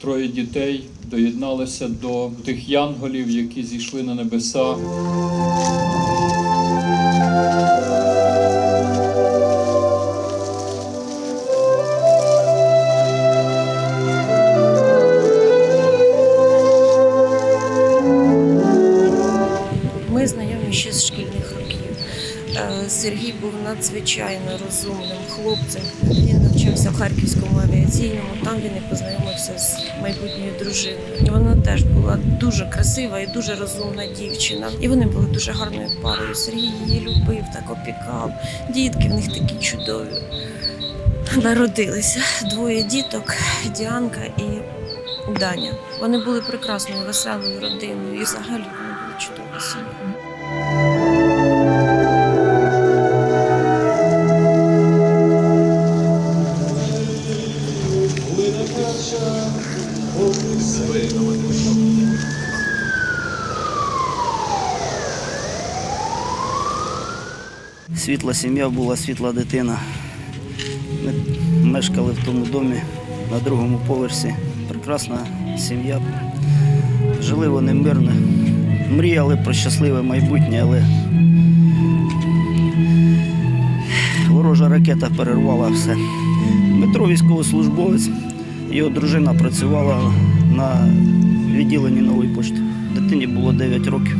троє дітей доєдналися до тих янголів, які зійшли на небеса. Ми знайомі ще з шкільних років. Е, Сергій був надзвичайно розумним хлопцем. Він навчався в Харківському авіаційному. Там він і познайомився з майбутньою дружиною. І Вона теж була дуже красива і дуже розумна дівчина. І вони були дуже гарною парою. Сергій її любив, так опікав. Дітки в них такі чудові. Народилися двоє діток Діанка і Даня. Вони були прекрасною, веселою родиною, і взагалі вони були чудові сім'ї. Світла сім'я була, світла дитина. Ми мешкали в тому домі на другому поверсі. Прекрасна сім'я. Жили вони мирно. Мріяли про щасливе майбутнє, але ворожа ракета перервала все. Дмитро військовослужбовець, його дружина працювала на відділенні нової пошти. Дитині було 9 років.